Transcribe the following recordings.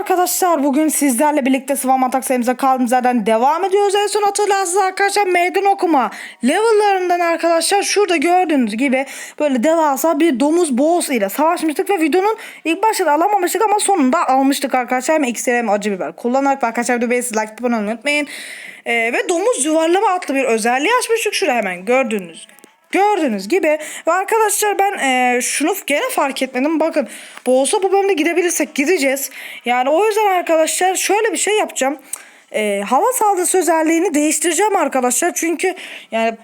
arkadaşlar. Bugün sizlerle birlikte Sıvam Atak serimize kaldığımız yerden devam ediyoruz. En son hatırlarsınız arkadaşlar meydan okuma level'larından arkadaşlar şurada gördüğünüz gibi böyle devasa bir domuz boss ile savaşmıştık ve videonun ilk başta alamamıştık ama sonunda almıştık arkadaşlar. Hem iksir hem acı biber kullanarak arkadaşlar videoyu siz like abone olmayı unutmayın. Ee, ve domuz yuvarlama adlı bir özelliği açmıştık. Şurada hemen gördüğünüz Gördüğünüz gibi ve arkadaşlar ben e, şunu gene fark etmedim. Bakın bu olsa bu bölümde gidebilirsek gideceğiz. Yani o yüzden arkadaşlar şöyle bir şey yapacağım. E, hava saldırısı özelliğini değiştireceğim arkadaşlar. Çünkü yani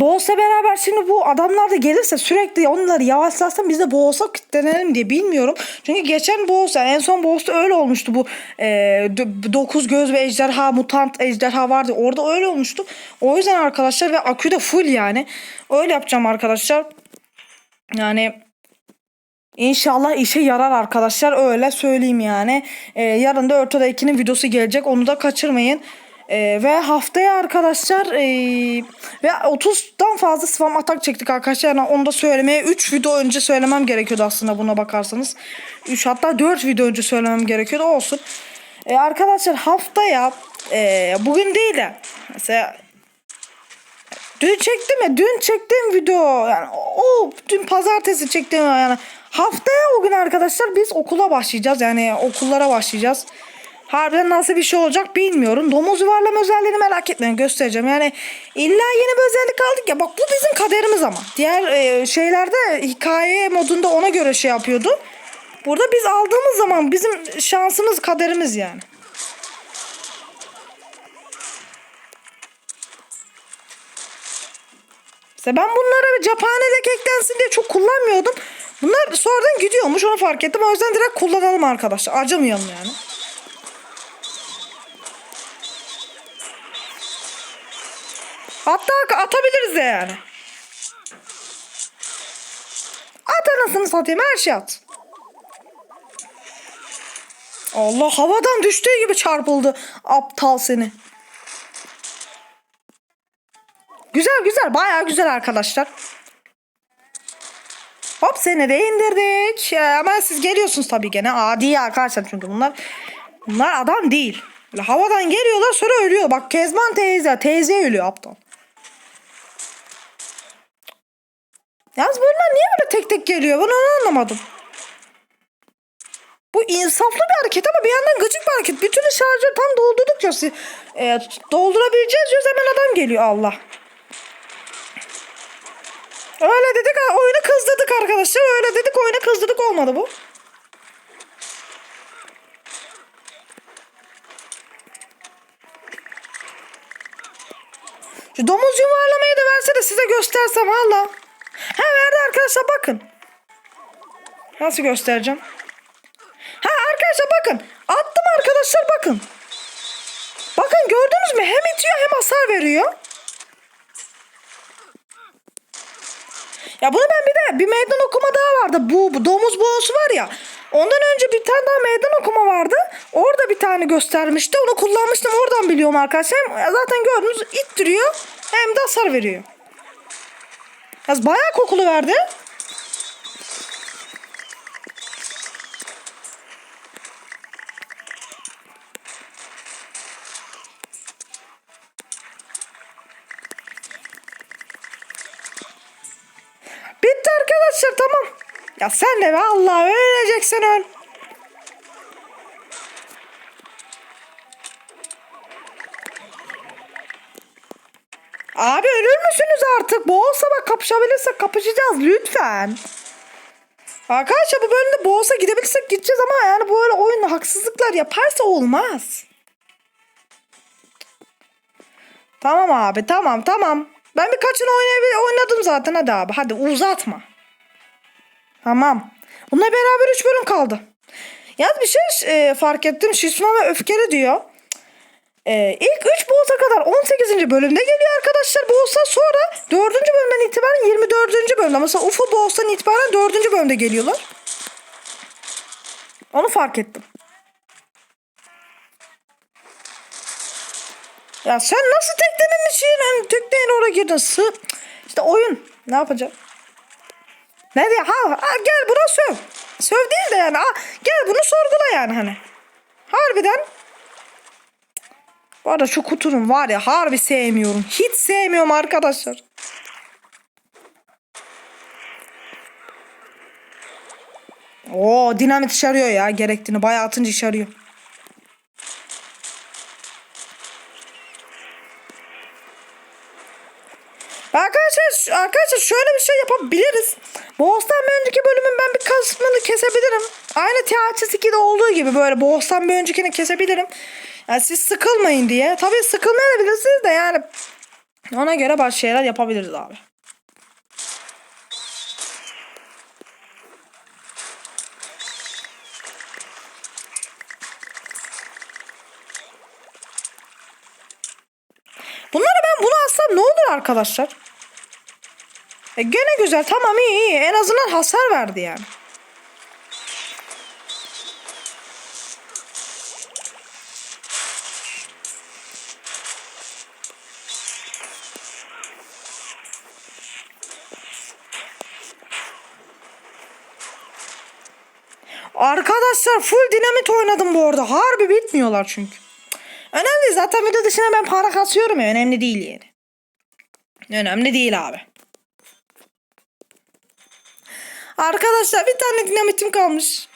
Boğaz'la beraber şimdi bu adamlar da gelirse sürekli onları yavaşlatsam biz de Boğaz'a kilitlenelim diye bilmiyorum. Çünkü geçen Boğaz yani en son Boğaz'da öyle olmuştu bu e, dokuz göz ve ejderha mutant ejderha vardı. Orada öyle olmuştu. O yüzden arkadaşlar ve akü de full yani. Öyle yapacağım arkadaşlar. Yani İnşallah işe yarar arkadaşlar öyle söyleyeyim yani. Ee, yarın da Örtoda 2'nin videosu gelecek onu da kaçırmayın. Ee, ve haftaya arkadaşlar ee, ve 30'dan fazla spam atak çektik arkadaşlar. Yani onu da söylemeye 3 video önce söylemem gerekiyordu aslında buna bakarsanız. 3 hatta 4 video önce söylemem gerekiyordu olsun. Ee, arkadaşlar haftaya ee, bugün değil de mesela Dün çektim ya dün çektiğim video yani o dün pazartesi çektiğim yani haftaya o gün arkadaşlar biz okula başlayacağız yani okullara başlayacağız. Harbiden nasıl bir şey olacak bilmiyorum. Domuz yuvarlama özelliğini merak etmeyin göstereceğim. Yani illa yeni bir özellik aldık ya bak bu bizim kaderimiz ama. Diğer e, şeylerde hikaye modunda ona göre şey yapıyordu. Burada biz aldığımız zaman bizim şansımız kaderimiz yani. İşte ben bunları cephanede keklensin diye çok kullanmıyordum. Bunlar sonradan gidiyormuş onu fark ettim. O yüzden direkt kullanalım arkadaşlar. Acımayalım yani. Hatta atabiliriz de yani. At anasını satayım her şey at. Allah havadan düştüğü gibi çarpıldı. Aptal seni. Güzel güzel baya güzel arkadaşlar. Hop seni de indirdik. Ama siz geliyorsunuz tabii gene. Adi arkadaşlar çünkü bunlar. Bunlar adam değil. Havadan geliyorlar sonra ölüyor. Bak Kezban teyze. Teyze ölüyor aptal. Yalnız bunlar niye böyle tek tek geliyor? Ben onu anlamadım. Bu insaflı bir hareket ama bir yandan gıcık bir hareket. Bütün şarjı tam doldurdukça si- e, doldurabileceğiz diyoruz hemen adam geliyor Allah. Öyle dedik oyunu kızdırdık arkadaşlar. Öyle dedik oyunu kızdırdık olmadı bu. Şu domuz yuvarlamayı da verse de size göstersem valla. Ha verdi arkadaşlar bakın. Nasıl göstereceğim? Ha arkadaşlar bakın. Attım arkadaşlar bakın. Bakın gördünüz mü? Hem itiyor hem hasar veriyor. Ya bunu ben bir de bir meydan okuma daha vardı. Bu, bu domuz boğası var ya. Ondan önce bir tane daha meydan okuma vardı. Orada bir tane göstermişti. Onu kullanmıştım. Oradan biliyorum arkadaşlar. Hem zaten gördünüz ittiriyor hem de hasar veriyor. Yaz bayağı kokulu verdi. Bitti arkadaşlar tamam. Ya sen de be Allah öleceksin öl. Abi ölür müsünüz artık? Boğulsa bak kapışabilirsek kapışacağız lütfen. Arkadaşlar bu bölümde boğulsa gidebilirsek gideceğiz ama yani böyle oyun haksızlıklar yaparsa olmaz. Tamam abi tamam tamam. Ben birkaçını oynadım zaten hadi abi hadi uzatma. Tamam. Bununla beraber 3 bölüm kaldı. Yalnız bir şey e, fark ettim. Şişman ve öfkeli diyor. E, ilk 3 boss'a kadar 18. bölümde geliyor arkadaşlar. Boss'a sonra 4. bölümden itibaren 24. bölümde. Mesela UFO boss'tan itibaren 4. bölümde geliyorlar. Onu fark ettim. Ya sen nasıl teknenin içine teknenin oraya girdin? Sığ. İşte oyun. Ne yapacağım? Ne diye? Ha, ha gel buna söv. Söv değil de yani. Ha, gel bunu sorgula yani hani. Harbiden. Bu arada şu kutunun var ya harbi sevmiyorum. Hiç sevmiyorum arkadaşlar. Oo dinamit işe yarıyor ya gerektiğini. Bayağı atınca işe yarıyor. Arkadaşlar, arkadaşlar şöyle bir şey yapabiliriz. Boğaz'dan bir önceki bölümün ben bir kısmını kesebilirim. Aynı THS2'de olduğu gibi böyle Boğaz'dan bir öncekini kesebilirim. Yani siz sıkılmayın diye. Tabii sıkılmayabilirsiniz de yani ona göre bazı şeyler yapabiliriz abi. Bunları ben bunu alsam ne olur arkadaşlar? E gene güzel tamam iyi iyi en azından hasar verdi yani. Arkadaşlar full dinamit oynadım bu arada. Harbi bitmiyorlar çünkü. Önemli. Zaten video dışına ben para kasıyorum ya. Önemli değil yani. Önemli değil abi. Arkadaşlar bir tane dinamitim kalmış.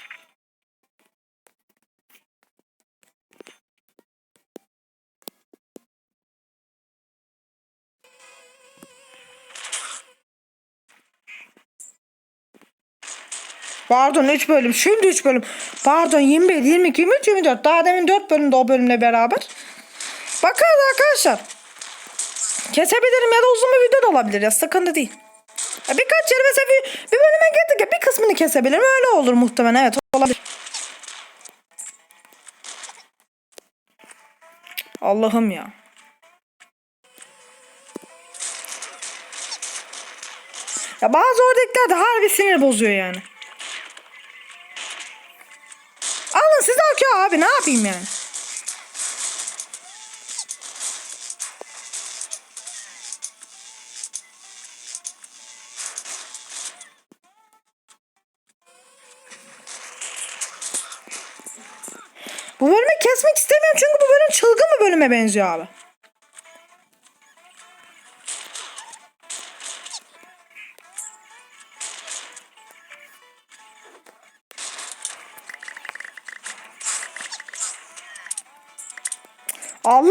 Pardon 3 bölüm. Şimdi 3 bölüm. Pardon 21, 22, 23, 24. Daha demin 4 bölümde o bölümle beraber. Bakarız arkadaşlar. Kesebilirim ya da uzun bir video da olabilir ya. Sıkıntı değil. Ya birkaç yeri mesela bir, bir bölüme geldik ya bir kısmını kesebilirim. Öyle olur muhtemelen. Evet olabilir. Allah'ım ya. Ya bazı oradakiler de harbi sinir bozuyor yani. Abi ne yapayım yani. Bu bölümü kesmek istemiyorum çünkü bu bölüm çılgın bir bölüme benziyor abi.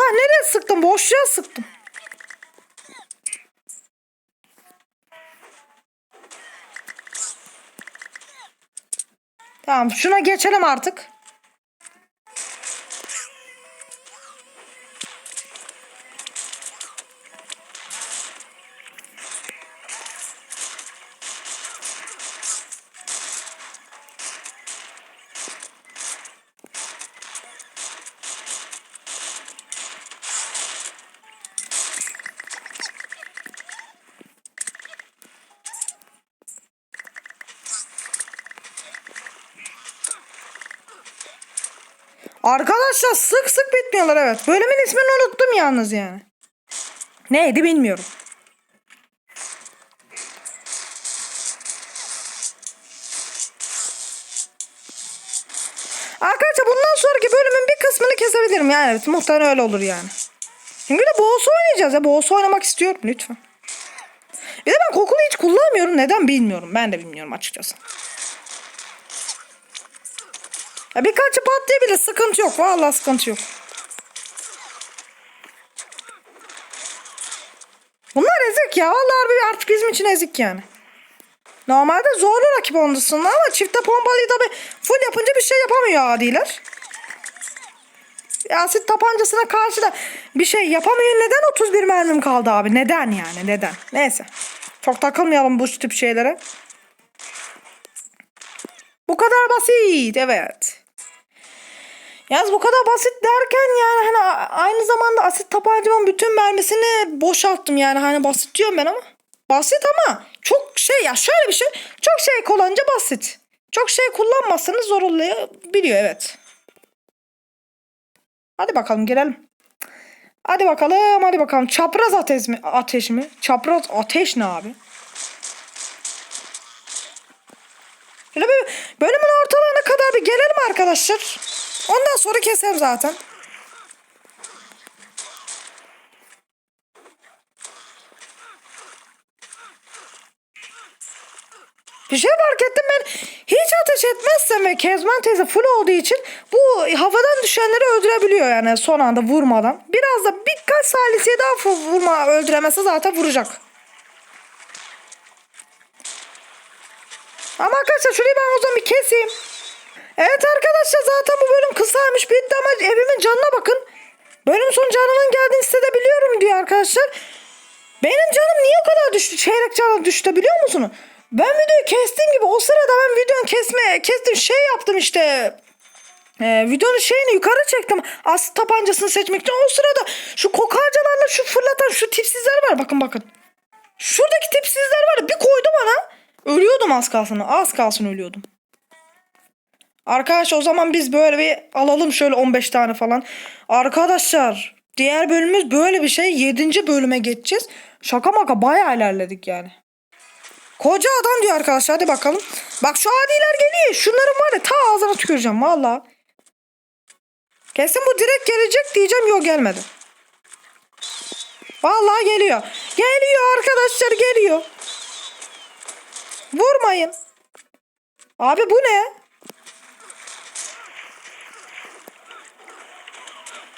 Allah nereye sıktım? Boşluğa sıktım. Tamam şuna geçelim artık. Arkadaşlar sık sık bitmiyorlar evet. Bölümün ismini unuttum yalnız yani. Neydi bilmiyorum. Arkadaşlar bundan sonraki bölümün bir kısmını kesebilirim yani evet muhtemelen öyle olur yani. Çünkü de boss oynayacağız ya boss oynamak istiyorum lütfen. Bir de ben kokulu hiç kullanmıyorum neden bilmiyorum ben de bilmiyorum açıkçası. Ya birkaçı patlayabilir sıkıntı yok vallahi sıkıntı yok. Bunlar ezik ya vallahi artık bizim için ezik yani. Normalde zorlu rakip ondasın ama çifte pompalıyı tabi full yapınca bir şey yapamıyor adiler. Asit tabancasına karşı da bir şey yapamıyor. Neden 31 mermim kaldı abi? Neden yani? Neden? Neyse. Çok takılmayalım bu tip şeylere. Bu kadar basit. Evet. Yalnız bu kadar basit derken yani hani aynı zamanda asit tabancamın bütün mermisini boşalttım yani hani basit diyorum ben ama. Basit ama çok şey ya şöyle bir şey çok şey kullanınca basit. Çok şey kullanmazsanız zor olabiliyor evet. Hadi bakalım girelim. Hadi bakalım hadi bakalım. Çapraz ateş mi? Ateş mi? Çapraz ateş ne abi? Şöyle bir bölümün ortalarına kadar bir gelelim arkadaşlar. Ondan sonra keserim zaten. Bir şey fark ettim ben hiç ateş etmezsem ve Kezban teyze full olduğu için bu havadan düşenleri öldürebiliyor yani son anda vurmadan. Biraz da birkaç salisiye daha vurma öldüremezse zaten vuracak. Ama arkadaşlar şurayı ben o zaman bir keseyim. Evet arkadaşlar zaten bu bölüm kısaymış bitti ama evimin canına bakın. Bölüm sonu canımın geldiğini hissedebiliyorum diyor arkadaşlar. Benim canım niye o kadar düştü? Çeyrek canım düştü biliyor musunuz? Ben videoyu kestim gibi o sırada ben videonun kesme kestim şey yaptım işte. Ee, videonun şeyini yukarı çektim. As tabancasını seçmek için. O sırada şu kokarcalarla şu fırlatan şu tipsizler var. Bakın bakın. Şuradaki tipsizler var. Bir koydu bana. Ölüyordum az kalsın. Az kalsın ölüyordum. Arkadaş o zaman biz böyle bir alalım şöyle 15 tane falan. Arkadaşlar diğer bölümümüz böyle bir şey. 7. bölüme geçeceğiz. Şaka maka bayağı ilerledik yani. Koca adam diyor arkadaşlar hadi bakalım. Bak şu adiler geliyor. Şunların var ya ta ağzına tüküreceğim valla. Kesin bu direkt gelecek diyeceğim yok gelmedi. Vallahi geliyor. Geliyor arkadaşlar geliyor. Vurmayın. Abi bu ne?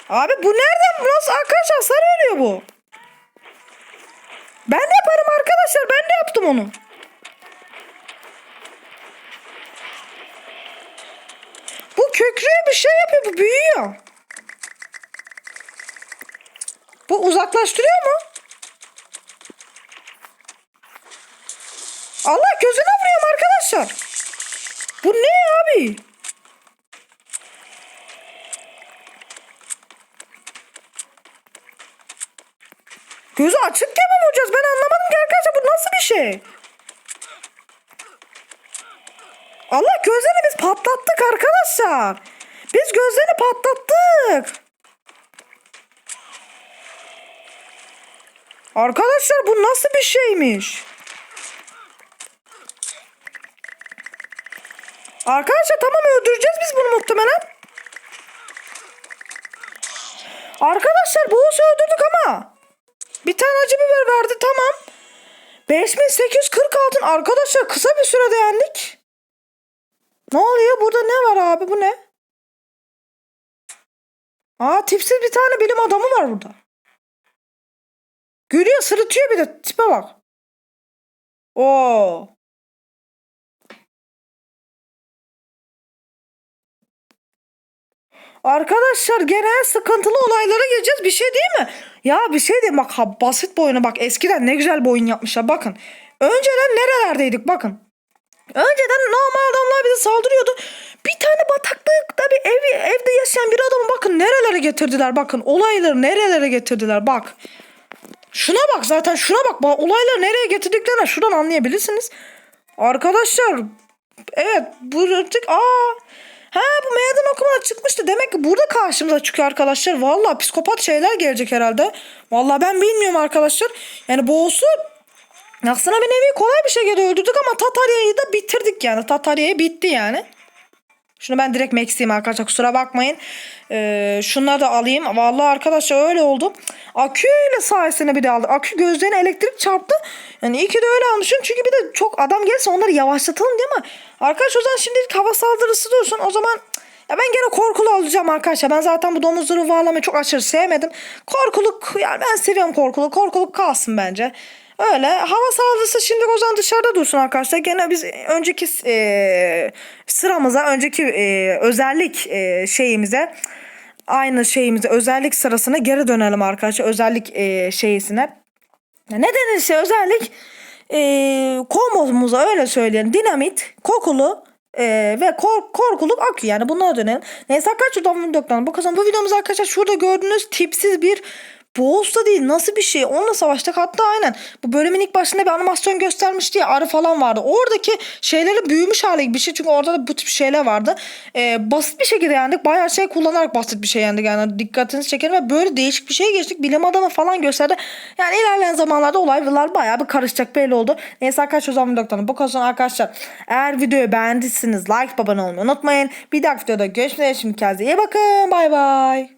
Abi bu nereden nasıl arkadaş hasar veriyor bu? Ben de yaparım arkadaşlar. Ben de yaptım onu. Bu kökrüyor bir şey yapıyor. Bu büyüyor. Bu uzaklaştırıyor mu? Allah gözüne vuruyorum arkadaşlar. Bu ne abi? Gözü açıkken mi vuracağız? Ben anlamadım ki arkadaşlar. Bu nasıl bir şey? Allah gözlerini biz patlattık arkadaşlar. Biz gözlerini patlattık. Arkadaşlar bu nasıl bir şeymiş? Arkadaşlar tamam öldüreceğiz biz bunu muhtemelen. Arkadaşlar boğusu öldürdük ama. Bir tane acı biber verdi tamam. 5840 altın arkadaşlar kısa bir sürede yendik. Ne oluyor burada ne var abi bu ne? Aa tipsiz bir tane bilim adamı var burada. Gülüyor sırıtıyor bir de tipe bak. Oo. Arkadaşlar genel sıkıntılı olaylara gireceğiz. Bir şey değil mi? Ya bir şey değil bak ha, basit bir bak eskiden ne güzel bir oyun yapmışlar bakın. Önceden nerelerdeydik bakın. Önceden normal adamlar bize saldırıyordu. Bir tane bataklıkta bir ev, evde yaşayan bir adamı bakın nerelere getirdiler bakın. Olayları nerelere getirdiler bak. Şuna bak zaten şuna bak. olayları nereye getirdiklerini şuradan anlayabilirsiniz. Arkadaşlar evet buradaki aa Ha bu meydan okumada çıkmıştı. Demek ki burada karşımıza çıkıyor arkadaşlar. Vallahi psikopat şeyler gelecek herhalde. Vallahi ben bilmiyorum arkadaşlar. Yani boğusu aslında bir nevi kolay bir şekilde öldürdük ama Tatarya'yı da bitirdik yani. Tatarya'yı bitti yani. Şunu ben direkt max'iyim arkadaşlar kusura bakmayın. Ee, şunları da alayım. Vallahi arkadaşlar öyle oldu. Aküyle sayesinde bir de aldı. Akü gözlerine elektrik çarptı. Yani iyi ki de öyle almışım. Çünkü bir de çok adam gelirse onları yavaşlatalım değil mi? Arkadaş o zaman şimdilik hava saldırısı dursun. O zaman ya ben gene korkulu alacağım arkadaşlar. Ben zaten bu domuzları varlamayı çok aşırı sevmedim. Korkuluk yani ben seviyorum korkuluk. Korkuluk kalsın bence. Öyle hava saldırısı şimdi o zaman dışarıda dursun arkadaşlar. Gene biz önceki e, sıramıza, önceki e, özellik e, şeyimize aynı şeyimize özellik sırasına geri dönelim arkadaşlar. Özellik e, şeysine. Ne denirse özellik e, kombomuza öyle söyleyelim. Dinamit, kokulu e, ve kor, korkuluk akü yani bunlara dönelim. Neyse arkadaşlar bu videomuz arkadaşlar şurada gördüğünüz tipsiz bir Boğaz da değil nasıl bir şey? Onunla savaştık. Hatta aynen bu bölümün ilk başında bir animasyon göstermişti ya arı falan vardı. Oradaki şeyleri büyümüş gibi bir şey. Çünkü orada da bu tip şeyler vardı. Ee, basit bir şekilde yendik. Bayağı şey kullanarak basit bir şey yendik. Yani dikkatinizi çekelim ve böyle değişik bir şeye geçtik. Bilim adamı falan gösterdi. Yani ilerleyen zamanlarda olaylar bayağı bir karışacak belli oldu. Neyse arkadaşlar o zaman videodan bu kadar arkadaşlar eğer videoyu beğendiyseniz like abone olmayı unutmayın. Bir dahaki videoda görüşmek üzere. Şimdi kendinize iyi bakın. Bay bay